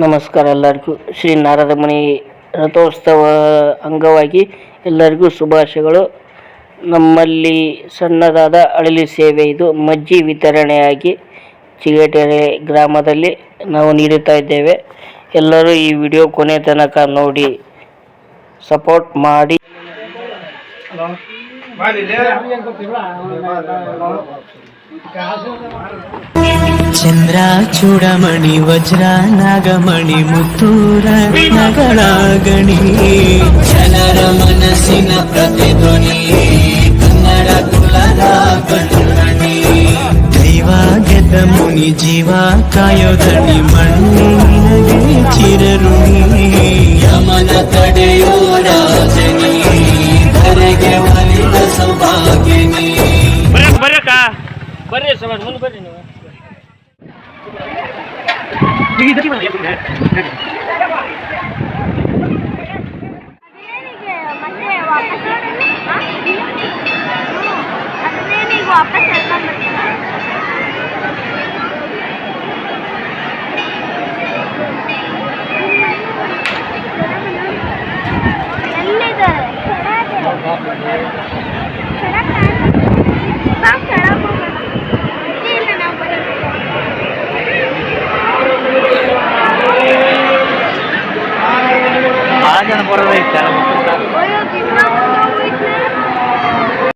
ನಮಸ್ಕಾರ ಎಲ್ಲರಿಗೂ. ಶ್ರೀ ನಾರದಮುನಿ ರಥೋತ್ಸವ ಅಂಗವಾಗಿ ಎಲ್ಲರಿಗೂ ಶುಭಾಶಯಗಳು. ನಮ್ಮಲ್ಲಿ ಸಣ್ಣದಾದ ಅಳಲಿ ಸೇವೆ ಇದು. ಮಜ್ಜಿ ವಿತರಣೆಯಾಗಿ ಚಿಗಟೆರೆ ಗ್ರಾಮದಲ್ಲಿ ನಾವು ನೀಡುತ್ತಾ ಇದ್ದೇವೆ. ಎಲ್ಲರೂ ಈ ವಿಡಿಯೋ ಕೊನೆ ತನಕ ನೋಡಿ. ಸಪೋರ್ಟ್ ಮಾಡಿ. ಚಂದ್ರ, ಚೂಡಮಣಿ, ವಜ್ರ, ನಾಗಮಣಿ, ಮುತ್ತೂರ ನಗಳಾಗಣಿ. ಜನರ ಮನಸ್ಸಿನ ಪ್ರತಿಧ್ವನಿ, ಕನ್ನಡ ಕುಲದ ಕಣ್ಣಣಿ ದೈವ ಗೆದ್ದ ಮುನಿ, ಜೀವ ಕಾಯೋದಣಿ ಮಣ್ಣಿನಗೆ ಚಿರರುಣಿ ಯಮನ ತಡೆಯೋ ರಾಜನಿ, ಧರೆಗೆ ಒಲಿದ ಸೌಭಾಗ್ಯನಿ. ಬರಕ ಬರ್ರಿ ಸರ್ ಮುಂದೆ ಬರ್ರಿ ನೀವು ವಾಪಸ್ vayan por derecha a lo.